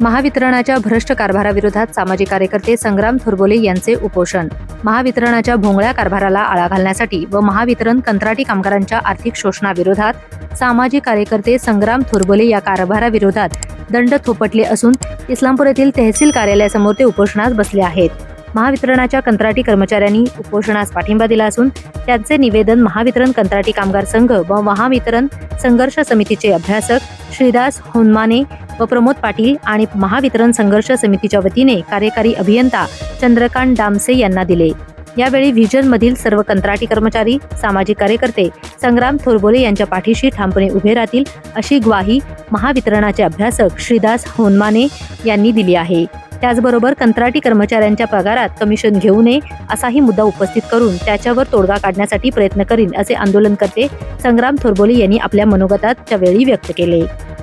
महावितरणाच्या भ्रष्ट कारभाराविरोधात सामाजिक कार्यकर्ते संग्राम थोरबोले यांचे उपोषण. महावितरणाच्या भोंगळ्या कारभाराला आळा घालण्यासाठी व महावितरण कंत्राटी कामगारांच्या आर्थिक शोषणाविरोधात सामाजिक कार्यकर्ते संग्राम थोरबोले या कारभाराविरोधात दंड थोपटले असून इस्लामपूर येथील तहसील कार्यालयासमोर ते उपोषणास बसले आहेत. महावितरणाच्या कंत्राटी कर्मचाऱ्यांनी उपोषणास पाठिंबा दिला असून त्यांचे निवेदन महावितरण कंत्राटी कामगार संघ व महावितरण संघर्ष समितीचे अभ्यासक श्रीदास होनमाने व प्रमोद पाटील आणि महावितरण संघर्ष समितीच्या वतीने कार्यकारी अभियंता चंद्रकांत डामसे यांना दिले. यावेळी व्हिजनमधील सर्व कंत्राटी कर्मचारी सामाजिक कार्यकर्ते संग्राम थोरबोले यांच्या पाठीशी ठामपणे उभे राहतील अशी ग्वाही महावितरणाचे अभ्यासक श्रीदास होनमाने यांनी दिली आहे. त्याचबरोबर कंत्राटी कर्मचाऱ्यांच्या पगारात कमिशन घेऊ नये असाही मुद्दा उपस्थित करून त्याच्यावर तोडगा काढण्यासाठी प्रयत्न करीन असे आंदोलनकर्ते संग्राम थोरबोले यांनी आपल्या मनोगताच्या वेळी व्यक्त केले.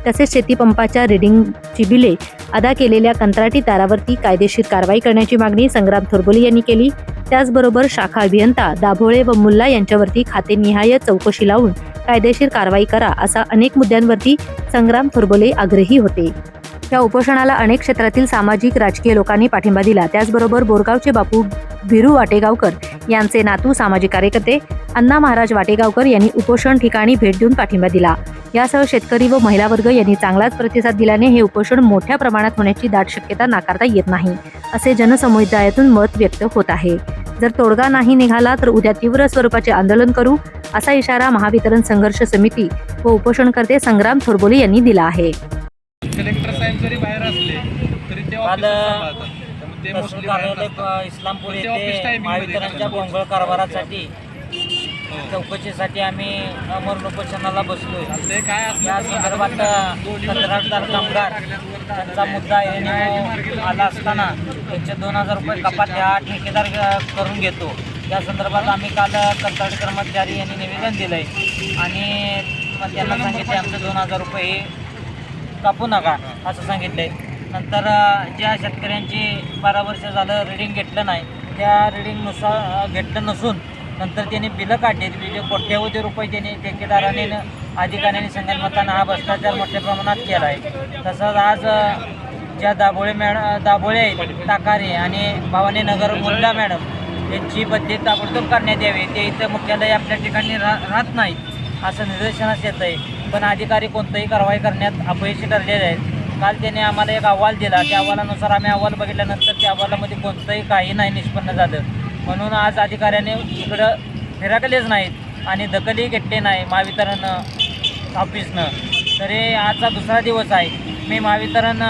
तसेच शेतीपंपाच्या रिडिंगची बिले अदा केलेल्या कंत्राटी दारावरती कायदेशीर कारवाई करण्याची मागणी संग्राम थोरबोले यांनी केली. त्याचबरोबर शाखा अभियंता दाभोळे व मुल्ला यांच्यावरती खातेनिहाय चौकशी लावून कायदेशीर कारवाई करा असा अनेक मुद्द्यांवरती संग्राम थोरबोले आग्रही होते. या उपोषणाला अनेक क्षेत्रातील सामाजिक राजकीय लोकांनी पाठिंबा दिला. त्याचबरोबर बोरगावचे बापू भिरू वाटेगावकर यांचे नातू सामाजिक कार्यकर्ते अण्णा महाराज वाटेगावकर यांनी उपोषण ठिकाणी भेट देऊन पाठिंबा दिला. यासह शेतकरी व महिला वर्ग यांनी चांगलाच प्रतिसाद दिल्याने हे उपोषण मोठ्या प्रमाणात होण्याची दाट शक्यता नाकारता येत नाही असे जनसमुदायातून मत व्यक्त होत आहे जर तोडगा नाही निघाला तर उद्या तीव्र स्वरूपाचे आंदोलन करू असा इशारा महावितरण संघर्ष समिती व उपोषणकर्ते संग्राम थोरबोले यांनी दिला आहे कलेक्टर साहेब जरी बाहेर असले तरी ते ऑफिस इस्लामपूर येथे महावितरणच्या. भोंगळ कारभारासाठी. चौकशीसाठी आम्ही अमरण उपोषणाला काय असलं या संदर्भात कंत्राटदार कामगार त्यांचा मुद्दा येणे आला असताना त्यांचे दोन हजार रुपये कपात ह्या ठेकेदार करून घेतो. या संदर्भात आम्ही काल कंत्राटी कर्मचारी यांनी निवेदन दिलंय. आणि मग त्यांना सांगितले आमचे दोन हजार रुपये हे कापू नका असं सांगितलंय. नंतर अ, ज्या शेतकऱ्यांची बारा वर्ष झालं रिडिंग घेतलं नाही त्या रिडिंगनुसार घेतलं नसून नंतर त्यांनी बिलं काढली. म्हणजे कोट्यवधी रुपये त्यांनी ठेकेदाराने अधिकाऱ्यांनी संगणमतानं हा भ्रष्टाचार मोठ्या प्रमाणात केला आहे तसंच आज ज्या दाभोळे मॅडम दाभोळे आहेत ताकारे आणि भवानी नगर मुल्ला मॅडम यांची बदली ताबडतोब करण्यात यावी. ते इथं मुख्यालय आपल्या ठिकाणी रा राहत नाहीत असं निदर्शनास येत आहे पण अधिकारी कोणतंही कारवाई करण्यात अपयशी ठरलेले आहेत. काल त्याने आम्हाला एक अहवाल दिला. त्या अहवालानुसार आम्ही अहवाल बघितल्यानंतर त्या अहवालामध्ये कोणतंही काही नाही निष्पन्न झालं. म्हणून आज अधिकाऱ्याने इकडं फिरकलेच नाहीत आणि दखलही घेतले नाही महावितरण ऑफिसनं ऑफिसनं तरी आजचा दुसरा दिवस आहे. मी महावितरण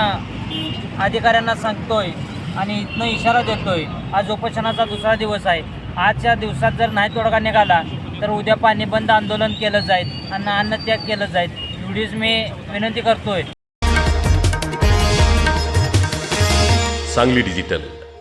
अधिकाऱ्यांना सांगतोय आणि इथनं इशारा देतोय. आज उपोषणाचा दुसरा दिवस आहे. आजच्या दिवसात जर नाही तोडगा निघाला तर उद्या पाणी बंद आंदोलन केलं जाईल आणि अन्नत्याग केलं जाईल. एवढीच मी विनंती करतोय. सांगली डिजिटल.